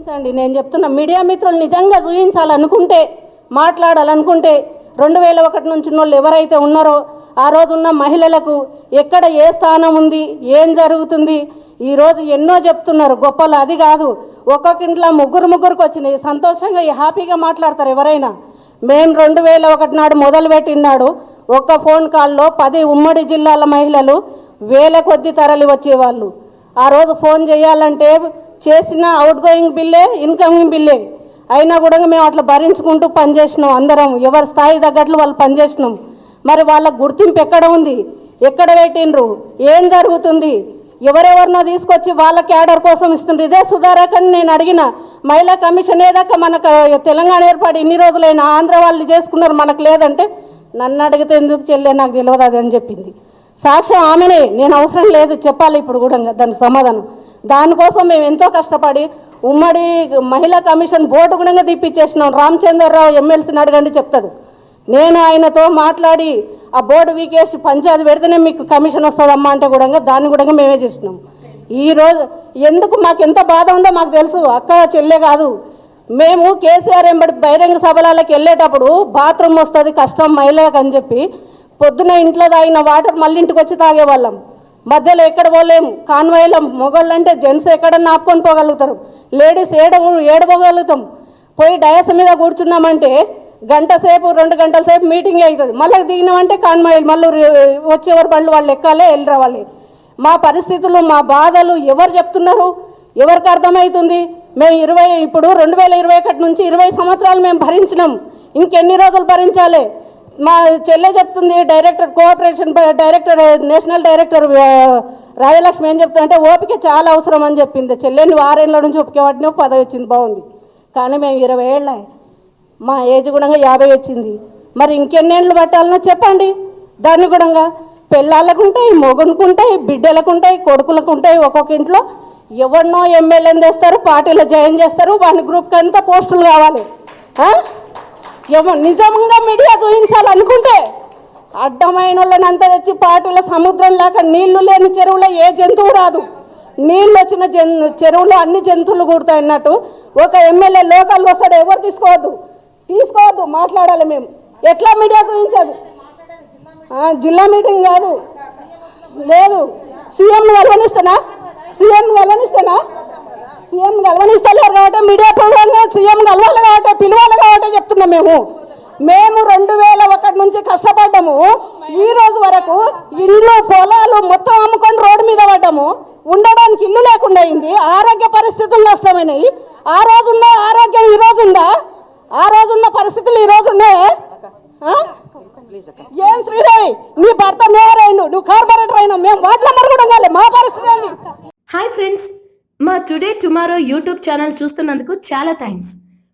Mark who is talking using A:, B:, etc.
A: చూపించండి. నేను చెప్తున్నా మీడియా మిత్రులు నిజంగా చూపించాలనుకుంటే మాట్లాడాలనుకుంటే రెండు వేల ఒకటి నుంచి ఉన్నోళ్ళు ఎవరైతే ఉన్నారో ఆ రోజు ఉన్న మహిళలకు ఎక్కడ ఏ స్థానం ఉంది ఏం జరుగుతుంది ఈరోజు ఎన్నో చెప్తున్నారు. గొప్పలు అది కాదు. ఒక్కొక్క ఇంట్లో ముగ్గురు ముగ్గురికి వచ్చినాయి. సంతోషంగా హ్యాపీగా మాట్లాడతారు ఎవరైనా. మేము రెండు వేల ఒకటి నాడు మొదలుపెట్టినాడు. ఒక్క ఫోన్ కాల్లో పది ఉమ్మడి జిల్లాల మహిళలు వేల కొద్ది తరలి వచ్చేవాళ్ళు. ఆ రోజు ఫోన్ చేయాలంటే చేసిన అవుట్ గోయింగ్ బిల్లే ఇన్కమింగ్ బిల్లే. అయినా కూడా మేము అట్లా భరించుకుంటూ పనిచేసినాం అందరం. ఎవరి స్థాయి తగ్గట్లు వాళ్ళు పనిచేసినాం. మరి వాళ్ళ గుర్తింపు ఎక్కడ ఉంది? ఎక్కడ పెట్టిండ్రు? ఏం జరుగుతుంది? ఎవరెవరినో తీసుకొచ్చి వాళ్ళ క్యాడర్ కోసం ఇస్తుండ్రు? ఇదే సుధారకని నేను అడిగిన. మహిళా కమిషన్ ఏదాకా మనకు తెలంగాణ ఏర్పాటు ఇన్ని రోజులైనా ఆంధ్ర వాళ్ళు చేసుకున్నారు మనకు లేదంటే నన్ను అడిగితే ఎందుకు చెల్లె నాకు తెలియదు అని చెప్పింది. సాక్ష్యం ఆమెనే. నేను అవసరం లేదు చెప్పాలి ఇప్పుడు కూడా దానికి సమాధానం. దానికోసం మేము ఎంతో కష్టపడి ఉమ్మడి మహిళా కమిషన్ బోర్డు గుణంగా తీపిచ్చేసినాం. రామచంద్రరావు ఎమ్మెల్సీని అడగండి చెప్తాడు. నేను ఆయనతో మాట్లాడి ఆ బోర్డు వీకేస్ట్ పంచాయతీ పెడితేనే మీకు కమిషన్ వస్తుందమ్మా అంటే కూడా దాన్ని కూడా మేమే చేసినాం. ఈరోజు ఎందుకు మాకు ఎంత బాధ ఉందో మాకు తెలుసు. అక్క చెల్లె కాదు. మేము కేసీఆర్ ఎంబడి బహిరంగ సభలకి వెళ్ళేటప్పుడు బాత్రూమ్ వస్తుంది కష్టం మహిళలకు అని చెప్పి పొద్దున ఇంట్లో తాగిన వాటర్ మళ్ళీ ఇంటికి వచ్చి తాగేవాళ్ళం. మధ్యలో ఎక్కడ పోలేము కాన్వాయ్లో మొగళ్ళు అంటే జెంట్స్ ఎక్కడన్నా ఆపుకొని పోగలుగుతారు. లేడీస్ ఏడ ఏడపోగలుగుతాం పోయి డయాస మీద కూర్చున్నామంటే గంట సేపు రెండు గంటల సేపు మీటింగ్ అవుతుంది మళ్ళీ దిగినామంటే కాన్వాయిలు మళ్ళీ వచ్చేవారు పళ్ళు వాళ్ళు ఎక్కాలే వెళ్ళి. రావాలి మా పరిస్థితులు మా బాధలు ఎవరు చెప్తున్నారు? ఎవరికి అర్థమవుతుంది మేము ఇరవై ఇప్పుడు రెండు వేల ఇరవై ఒకటి నుంచి ఇరవై సంవత్సరాలు మేము భరించినాం. ఇంకెన్ని రోజులు భరించాలి? మా చెల్లె చెప్తుంది director cooperation director national director Rajalakshmi ఏం చెప్తుందంటే ఓపిక చాలా అవసరం అని చెప్పింది. చెల్లెని ఆరేళ్ళ నుంచి ఓపిక పట్టిన పదవి వచ్చింది బాగుంది. కానీ మేము ఇరవై ఏళ్ళ మా ఏజ్ గుణంగా యాభై వచ్చింది. మరి ఇంకెన్నేళ్ళు పట్టాలనో చెప్పండి. దాన్ని గుణంగా పెళ్ళాళ్ళకు ఉంటాయి మొగునికి ఉంటాయి బిడ్డలకు ఉంటాయి కొడుకులకు ఉంటాయి ఒక్కొక్క ఇంట్లో ఎవరినో ఎమ్మెల్యేని తెస్తారు పార్టీలో జాయిన్ చేస్తారు వాళ్ళ గ్రూప్కి అంతా పోస్టులు కావాలి. ఏమో నిజంగా మీడియా చూపించాలనుకుంటే అడ్డమైన వాళ్ళని అంతా తెచ్చి పార్టీల సముద్రం లేక నీళ్ళు లేని చెరువులో ఏ జంతువు రాదు. నీళ్ళు వచ్చిన జన్ చెరువులో అన్ని జంతువులు కూడతాయి అన్నట్టు ఒక ఎమ్మెల్యే లోకల్ వస్తాడు ఎవరు తీసుకోవద్దు? తీసుకోవద్దు మాట్లాడాలి మేము. ఎట్లా మీడియా చూపించదు జిల్లా మీటింగ్ కాదు. లేదు. సీఎంను కలవనిస్తానా సీఎం కలవనిస్తానా సీఎం కలవనిస్తలేరు కాబట్టి మీడియా ప్రోగ్రామ్ సీఎం కలవాలి కాబట్టి పిలవాలి కాబట్టి చెప్తున్నాం మేము. మేము రెండు వేల ఒకటి నుంచి కష్టపడ్డాము. ఈ రోజు వరకు ఇల్లు పొలాలు మొత్తం అమ్ముకొని రోడ్డు మీద పడ్డాము. ఉండడానికి ఇల్లు లేకుండా అయింది. ఆరోగ్య పరిస్థితులు నష్టమైనవి ఆ రోజున్న ఆరోగ్యం ఈ రోజు ఉందా ఆ రోజున్న పరిస్థితులు ఈ రోజు ఉన్నాయా ఏం శ్రీదేవి? నీ భర్త మేయర్ అయిండు నువ్వు కార్పొరేటర్ అయినా మేము వాటిలో మరుగుడం కాలే. మా పరిస్థితి
B: హాయ్ ఫ్రెండ్స్. మా టుడే టుమారో యూట్యూబ్ ఛానల్ చూస్తున్నందుకు చాలా థ్యాంక్స్.